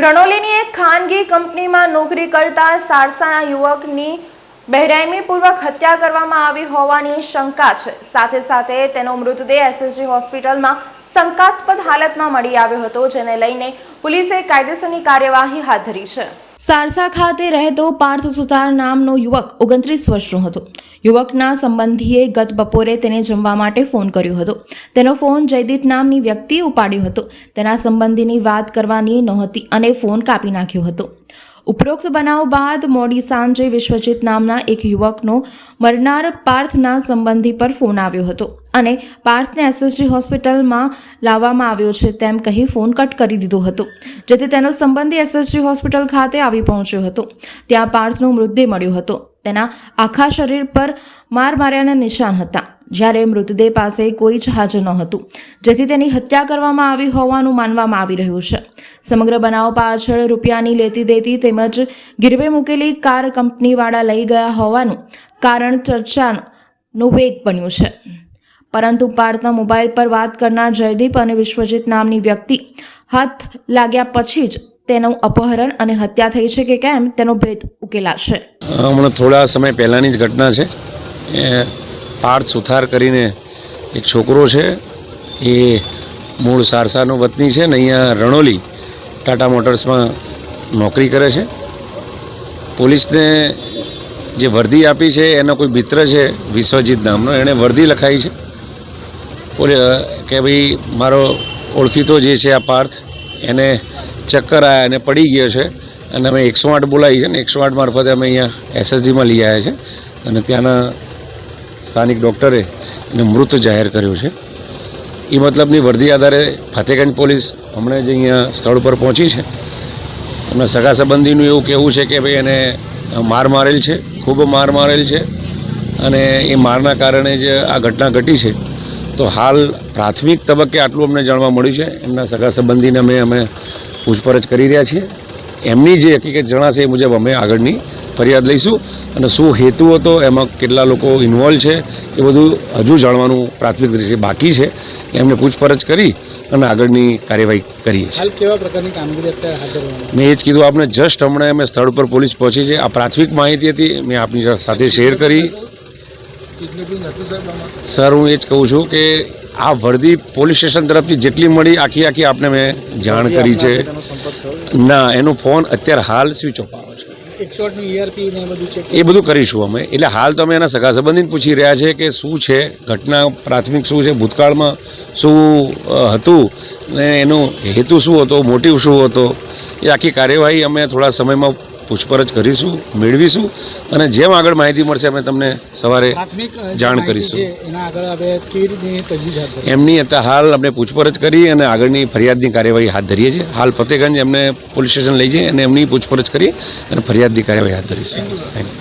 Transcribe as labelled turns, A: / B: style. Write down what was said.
A: રણોલીની એક ખાનગી કંપનીમાં નોકરી કરતા સારસાના યુવકની બહેરામીપૂર્વક હત્યા કરવામાં આવી હોવાની શંકા છે. સાથે સાથે તેનો મૃતદેહ એસએસજી હોસ્પિટલમાં શંકાસ્પદ હાલતમાં મળી આવ્યો હતો, જેને લઈને પોલીસે કાયદેસરની કાર્યવાહી હાથ ધરી છે. સારસા ખાતે રહેતો પાર્થ સુતાર નામનો યુવક ઓગણત્રીસ વર્ષનો હતો. યુવકના સંબંધીએ ગત બપોરે તેને જમવા માટે ફોન કર્યો હતો. તેનો ફોન જયદીપ નામની વ્યક્તિએ ઉપાડ્યો હતો. તેના સંબંધીની વાત કરવાની નહોતી અને ફોન કાપી નાખ્યો હતો. ઉપરોક્ત બનાવ બાદ મોડી સાંજે વિશ્વજીત નામના એક યુવકનો મરનાર પાર્થના સંબંધી પર ફોન આવ્યો હતો અને પાર્થને એસએસજી હોસ્પિટલમાં લાવવામાં આવ્યો છે તેમ કહી ફોન કટ કરી દીધો હતો, જેથી તેનો સંબંધી એસએસજી હોસ્પિટલ ખાતે આવી પહોંચ્યો હતો. ત્યાં પાર્થનો મૃતદેહ મળ્યો હતો. તેના આખા શરીર પર માર માર્યાના નિશાન હતા. જ્યારે મૃતદેહ પાસે કોઈ જ હાજર ન હતું, જેથી તેની હત્યા કરવામાં આવી હોવાનું માનવામાં આવી રહ્યું છે. સમગ્ર બનાવ પાછળ રૂપિયાની લેતી દેતી તેમજ ગીરવે મૂકેલી કાર કંપનીવાળા લઈ ગયા હોવાનું કારણ ચર્ચાનો વેગ બન્યું છે. પરંતુ પાર્થના મોબાઈલ પર વાત કરનાર જયદીપ અને વિશ્વજીત નામની વ્યક્તિ હાથ લાગ્યા પછી જ તેનું અપહરણ અને હત્યા થઈ છે કે કેમ તેનો ભેદ ઉકેલાશે.
B: હમણાં થોડા સમય પહેલાંની જ ઘટના છે. પાર્થ સુથાર કરીને એક છોકરો છે, એ મૂળ સારસાનો વતની છે ને અહીંયા રણોલી ટાટા મોટર્સમાં નોકરી કરે છે. પોલીસને જે વર્દી આપી છે, એનો કોઈ મિત્ર છે, વિશ્વજીત નામનો, એણે વર્દી લખાઈ છે. કે ભાઈ, મારો ઓળખીતો જે છે આ પાર્થ, એને ચક્કર આવ્યા અને પડી ગયો છે. અને અમે એકસો આઠ બોલાવી છે ને, એકસો આઠ મારફતે અમે અહીંયા એસએસજીમાં લઈ આવ્યા છે. અને ત્યાંના સ્થાનિક ડૉક્ટરે એને મૃત જાહેર કર્યો છે. એ મતલબની વર્દી આધારે ફતેગંજ પોલીસ હમણાં જ અહીંયા સ્થળ પર પહોંચી છે. એમના સગા સંબંધીનું એવું કહેવું છે કે ભાઈ એને માર મારેલ છે, ખૂબ માર મારેલ છે અને એ મારના કારણે જ આ ઘટના ઘટી છે. તો હાલ પ્રાથમિક તબક્કે આટલું અમને જાણવા મળ્યું છે. એમના સગા સંબંધીને અમે અમે પૂછપરછ કરી રહ્યા છીએ. એમની જે હકીકત જણાશે એ મુજબ અમે આગળની ફરિયાદ લઈશું અને શું હેતુ હતો એમાં કેટલા લોકો ઇન્વોલ્વ છે એ બધું હજુ જાણવાનું પ્રાથમિક રીતે બાકી છે. એમને પૂછપરછ કરી અને આગળની કાર્યવાહી કરીએ છીએ. મેં એ જ કીધું આપણે જસ્ટ હમણાં અમે સ્થળ પર પોલીસ પહોંચી છે. આ પ્રાથમિક માહિતી હતી મેં આપની સાથે શેર કરી. સર હું એ જ કહું છું કે આ વર્દી પોલીસ સ્ટેશન તરફથી જેટલી મળી આખી આખી આપને મેં જાણ કરી છે. ના એનો ફોન અત્યારે હાલ સ્વિચ ઓફ આવે છે.
C: ચેક
B: એ બધું કરીશું અમે. એટલે હાલ તો અમે એના સગા સંબંધીને પૂછી રહ્યા છે કે શું છે, ઘટના પ્રાથમિક શું છે, ભૂતકાળમાં શું હતું ને એનો હેતુ શું હતો મોટિવ શું હતો. એ આખી કાર્યવાહી અમે થોડા સમયમાં પૂછપરછ કરીશું મેળવીશું અને જેમ આગળ માહિતી મળશે અમે તમને સવારે જાણ કરીશું. એમની અત્યારે હાલ આપણે પૂછપરછ કરી અને આગળની ફરિયાદની કાર્યવાહી હાથ ધરીએ છીએ. હાલ ફતેગંજ એમને પોલીસ સ્ટેશન લઈ જઈએ અને એમની પૂછપરછ કરી અને ફરિયાદની કાર્યવાહી હાથ ધરીશું. Thank you